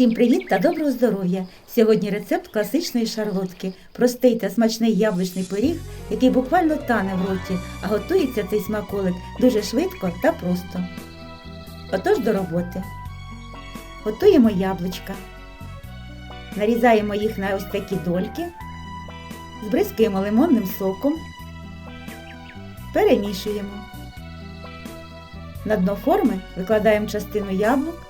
Всім привіт та доброго здоров'я! Сьогодні рецепт класичної шарлотки. Простий та смачний яблучний пиріг, який буквально тане в роті, а готується цей смаколик дуже швидко та просто. Отож до роботи. Готуємо яблучка. Нарізаємо їх на ось такі дольки, збризкуємо лимонним соком, перемішуємо. На дно форми викладаємо частину яблук.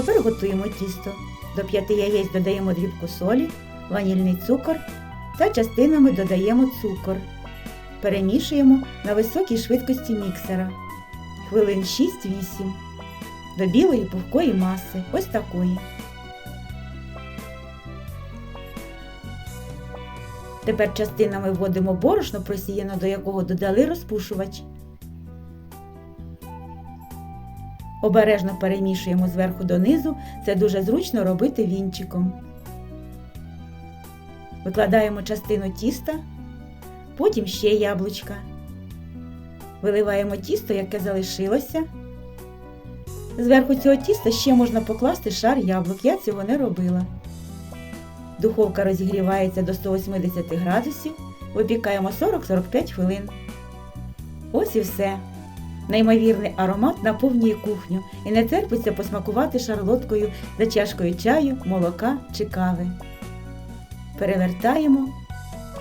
Тепер готуємо тісто. До 5 яєць додаємо дрібку солі, ванільний цукор та частинами додаємо цукор. Перемішуємо на високій швидкості міксера. Хвилин 6-8. До білої пухкої маси. Ось такої. Тепер частинами вводимо борошно просіяно, до якого додали розпушувач. Обережно перемішуємо зверху донизу, це дуже зручно робити вінчиком. Викладаємо частину тіста, потім ще яблучка. Виливаємо тісто, яке залишилося. Зверху цього тіста ще можна покласти шар яблук, я цього не робила. Духовка розігрівається до 180 градусів, випікаємо 40-45 хвилин. Ось і все. Неймовірний аромат наповнює кухню і не терпиться посмакувати шарлоткою за чашкою чаю, молока чи кави. Перевертаємо,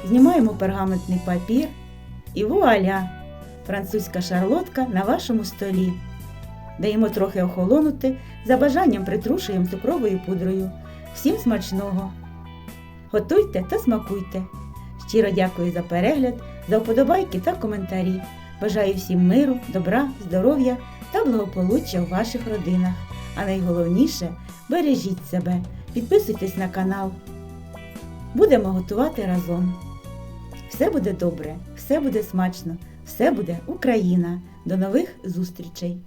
знімаємо пергаментний папір і вуаля! Французька шарлотка на вашому столі. Даємо трохи охолонути, за бажанням притрушуємо цукровою пудрою. Всім смачного! Готуйте та смакуйте! Щиро дякую за перегляд, за вподобайки та коментарі. Бажаю всім миру, добра, здоров'я та благополуччя у ваших родинах. А найголовніше бережіть себе, підписуйтесь на канал. Будемо готувати разом. Все буде добре, все буде смачно, все буде Україна. До нових зустрічей!